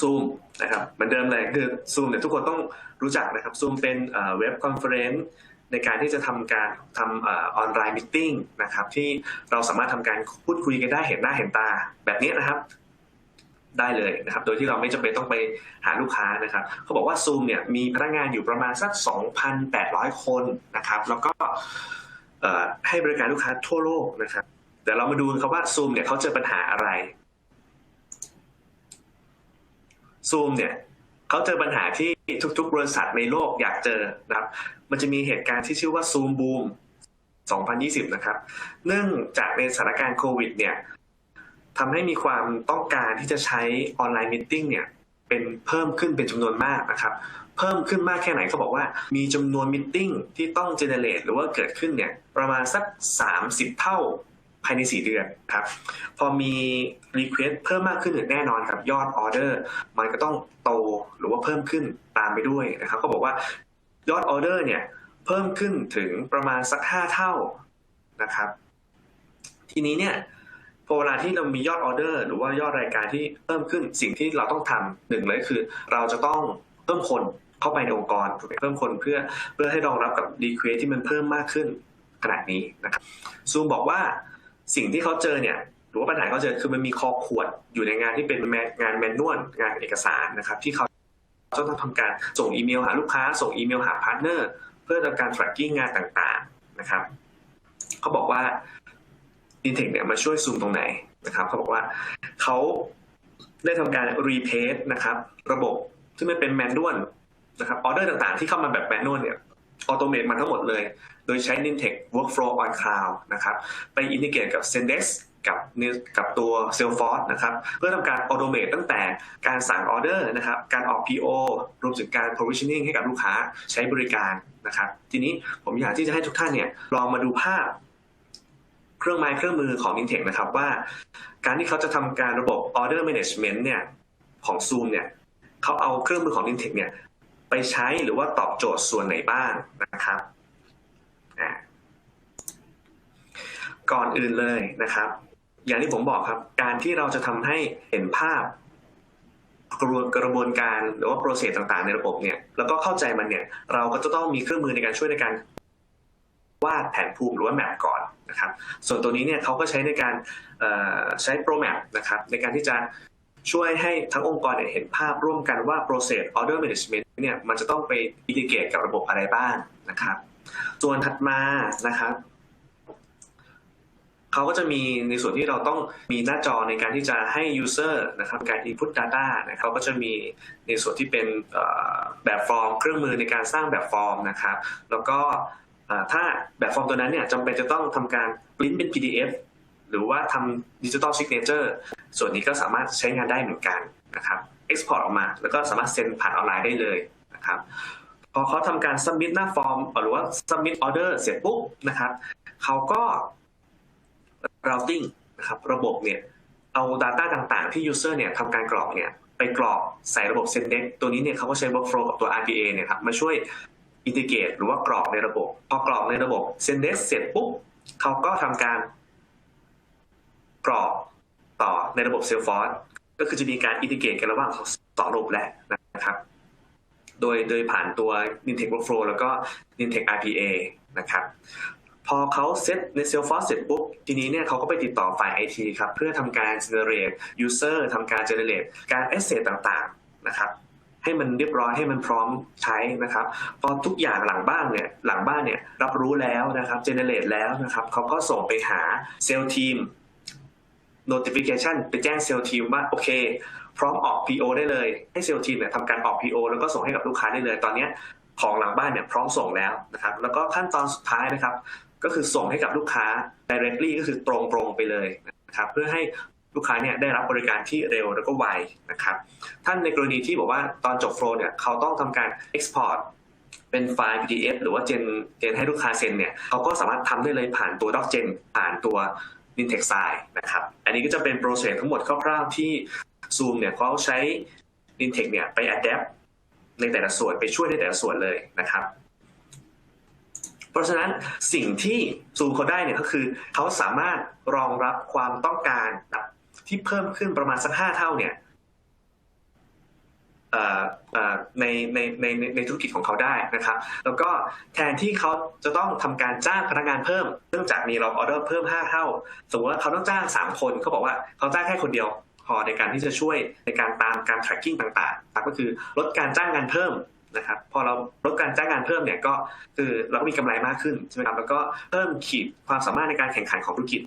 Zoom นะครับเหมือนเดิมเลยคือ Zoom เนี่ยทุกคนต้องรู้จักนะครับ Zoom เป็นเว็บคอนเฟอเรนซ์ในการที่จะทำการทำออนไลน์มิ팅นะครับที่เราสามารถทำการพูดคุยกันได้เห็นหน้าเห็นตาแบบนี้นะครับได้เลยนะครับ โดยที่เราไม่จำเป็นต้องไปหาลูกค้านะครับ เขาบอกว่า Zoom เนี่ยมีพนักงานอยู่ประมาณสัก 2,800 คนนะครับ แล้วก็ให้บริการลูกค้าทั่วโลกนะครับเดี๋ยวเรามาดูครับว่า Zoom เนี่ยเขาเจอปัญหาอะไร Zoom เนี่ยเขาเจอปัญหาที่ทุก ๆ บริษัทในโลกอยากเจอนะครับ มันจะมีเหตุการณ์ที่ชื่อว่า Zoom Boom 2020 นะครับ เนื่องจากในสถานการณ์โควิดเนี่ยทำให้มีความต้องการที่จะใช้ออนไลน์มิ팅เนี่ยเป็นเพิ่มขึ้นเป็นจำนวนมากนะครับ เพิ่มขึ้นมากแค่ไหนเขาบอกว่ามีจำนวนมิ팅ที่ต้องเจเนเรตหรือว่าเกิดขึ้นเนี่ยประมาณสัก 30 เท่า ภายใน 4 เดือนครับ พอมี Request เพิ่มมากขึ้นแน่นอนครับยอดออเดอร์ มันก็ต้องโตหรือว่าเพิ่มขึ้นตามไปด้วยนะครับเขาบอกว่ายอดออเดอร์เนี่ยเพิ่มขึ้นถึงประมาณสัก 5 เท่านะครับ ทีนี้เนี่ยพอเวลาที่เรามียอดออเดอร์ หรือว่ายอดรายการที่เพิ่มขึ้นสิ่งที่เราต้องทำหนึ่งเลยคือ เราจะต้องเพิ่มคนเข้าไปในองค์กรเพิ่มคนเพื่อเพื่อให้รองรับกับ Request ที่มันเพิ่มมากขึ้นขนาดนี้นะครับซูมบอกว่า สิ่งที่เขาเจอเนี่ยหรือว่าปัญหาเขาเจอคือมันมีคอขวดอยู่ในงานที่เป็นงานแมนนวลงานเอกสารนะครับ ที่เขาจะต้องทำการส่งอีเมลหาลูกค้า ส่งอีเมลหาพาร์ทเนอร์เพื่อทำการ tracking งานต่างๆนะครับเขาบอกว่า Intech เนี่ยมาช่วยซูมตรงไหนนะครับเขาบอกว่าเขาได้ทำการ replace นะครับ ระบบที่มันเป็นแมนนวลนะครับออเดอร์ต่างๆ ที่เข้ามาแบบแมนนวลเนี่ย ออโตเมตมันทั้งหมดเลย โดยใช้ Nintech Workflow on Cloud นะครับ ไปอินทิเกรตกับ Zendesk กับกับตัว Salesforce นะครับ เพื่อทำการออโตเมตตั้งแต่การสั่งออเดอร์นะครับ การออก PO รวมถึงการ provisioning ให้กับลูกค้าใช้บริการนะครับ ทีนี้ผมอยากที่จะให้ทุกท่านเนี่ยลองมาดูภาพ เครื่องไม้เครื่องมือของ Nintech นะครับว่า การที่เขาจะทำการระบบ Order Management เนี่ยของ Zoom เนี่ยเขาเอาเครื่องมือของ Nintech เนี่ย ไปใช้หรือว่าตอบโจทย์ส่วนไหนบ้างนะครับ ก่อนอื่นเลยนะครับ อย่างที่ผมบอกครับ การที่เราจะทำให้เห็นภาพกระบวนกระบวนการหรือว่าโปรเซสต่างๆ ในระบบเนี่ยแล้วก็เข้าใจมันเนี่ย เราก็จะต้องมีเครื่องมือในการช่วยในการวาดแผนภูมิหรือว่าแมปก่อนนะครับ ส่วนตัวนี้เนี่ยเขาก็ใช้ในการใช้โปรแมปนะครับในการที่จะ ช่วยให้ทั้งองค์กรเห็นภาพร่วมกันว่า process order management เนี่ยมันจะต้องไปอินทิเกรตกับระบบอะไรบ้างนะครับส่วนถัดมานะครับเขาก็จะมีในส่วนที่เราต้องมีหน้าจอในการที่จะให้ user นะครับการ input data นะเขาก็จะมีในส่วนที่เป็นแบบฟอร์ม เครื่องมือในการสร้างแบบฟอร์มนะครับ แล้วก็ถ้าแบบฟอร์มตัวนั้นเนี่ยจำเป็นจะต้องทำการปริ้นเป็น PDF หรือว่าทำดิจิ t a ลซิกเนเจอร์ ส่วนนี้ก็สามารถใช้งานได้เหมือนกันนะครับ Export อร์ตออกมา แล้วก็สามารถเซ็นผ่านออนไลน์ได้เลยนะครับพอเขาทำการ submit หน้าฟอร์มหรือว่า submit order เสร็จปุ๊บนะครับเขาก็ routing นะครับระบบเนี่ยเอา Data ต่างๆ ที่ user เนี่ยทำการกรอกเนี่ยไปกรอกใส่ระบบ Sendex ตัวนี้เนี่ยเขาก็ใช้ workflow กับตัว RPA เนี่ยครับมาช่วยอินทิเกรตหรือว่ากรอกในระบบ พอกรอกในระบบ Sendex เสร็จปุ๊บเขาก็ทำการกรอก ต่อในระบบ Salesforce ก็คือจะมีการอินทิเกรตกันระหว่างสองระบบแหละนะครับ โดยโดยผ่านตัว Nintech Workflow แล้วก็ Nintech RPA นะครับ พอเขาเซตใน Salesforce เสร็จปุ๊บ ทีนี้เนี่ยเขาก็ไปติดต่อฝ่าย IT ครับ เพื่อทำการ generate user ทำการ generate การ asset ต่างๆนะครับให้มันเรียบร้อยให้มันพร้อมใช้นะครับพอทุกอย่างหลังบ้านเนี่ยหลังบ้านเนี่ยรับรู้แล้วนะครับ generate แล้วนะครับเขาก็ส่งไปหาเซลล์ทีม notification ไปแจ้งเซลล์ทีมว่าโอเค พร้อมออก PO ได้เลย ให้เซลล์ทีมเนี่ยทำการออก PO แล้วก็ส่งให้กับลูกค้าได้เลย ตอนนี้ของหลังบ้านเนี่ยพร้อมส่งแล้วนะครับ แล้วก็ขั้นตอนสุดท้ายนะครับ ก็คือส่งให้กับลูกค้า directly ก็คือตรงๆไปเลยนะครับเพื่อให้ลูกค้าเนี่ยได้รับบริการที่เร็วแล้วก็ไวนะครับ ท่านในกรณีที่บอกว่าตอนจบโฟล์เนี่ยเขาต้องทำการ export เป็นไฟล์ PDF หรือว่าเจนเจนให้ลูกค้าเซ็นเนี่ยเขาก็สามารถทำได้เลยผ่านตัว DocGen ผ่านตัว n ินเทคไซนะครับ อันนี้ก็จะเป็นโปรเซสทั้งหมดคร่าวๆที่ Zoom เนี่ยเขาใช้ n ินเทคเนี่ยไป adapt ในแต่ละส่วนไปช่วยในแต่ละส่วนเลยนะครับ เพราะฉะนั้นสิ่งที่ Zoom เขาได้เนี่ยก็คือเขาสามารถรองรับความต้องการที่เพิ่มขึ้นประมาณสัก 5 เท่าเนี่ย ในในในในในธุรกิจของเขาได้นะครับ แล้วก็แทนที่เขาจะต้องทำการจ้างพนักงานเพิ่ม เนื่องจากมีเราออเดอร์เพิ่ม 5 เท่า สมมติว่าเขาต้องจ้าง 3 คนเขาบอกว่าเขาจ้างแค่คนเดียวพอในการที่จะช่วยในการตามการ tracking ต่างๆ ก็คือลดการจ้างงานเพิ่มนะครับพอเราลดการจ้างงานเพิ่มเนี่ยก็คือเราก็มีกำไรมากขึ้นใช่ไหมครับแล้วก็เพิ่มขีดความสามารถในการแข่งขันของธุรกิจ